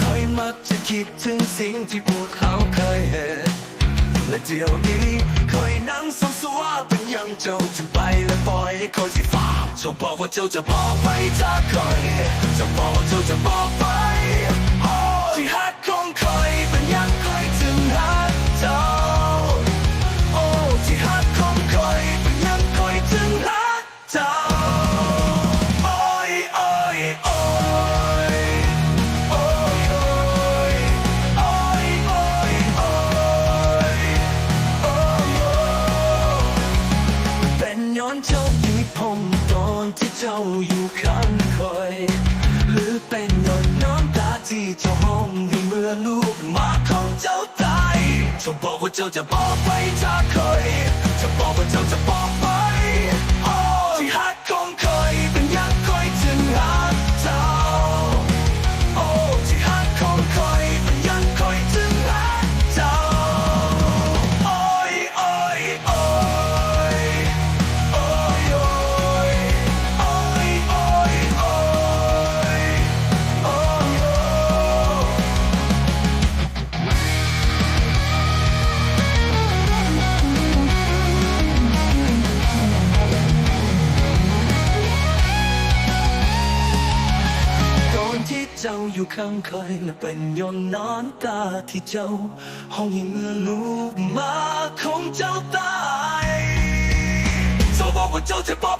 คอยมักจะคิดถึงสิ่งที่พวกเขาเคยเห็น และเดี๋ยวนี้คอยนั่งสงสัวเป็นยังเจ้าจะไปและปล่อยให้คนที่ฟ้าเจ้าบอกว่าเจ้าจะบอกไปจากคอยเจ้าบอกว่าเจ้าจะบอกไป จ้าอยู่ข้างคอย หรือเป็นหยดน้ำตาที่เจ้าห้องในเมื่อลูกมาของเจ้าตายจะบอกว่าเจ้าจะบอกไปจากคอยจะบอกว่าเจ้าจะบอก เจ้าอยู่ข้างคอยและเป็นยนต์นอนตาที่เจ้า ห้องยังเมื่อลูกมาของเจ้าตายเจ้าบอกว่าเจ้าจะบอก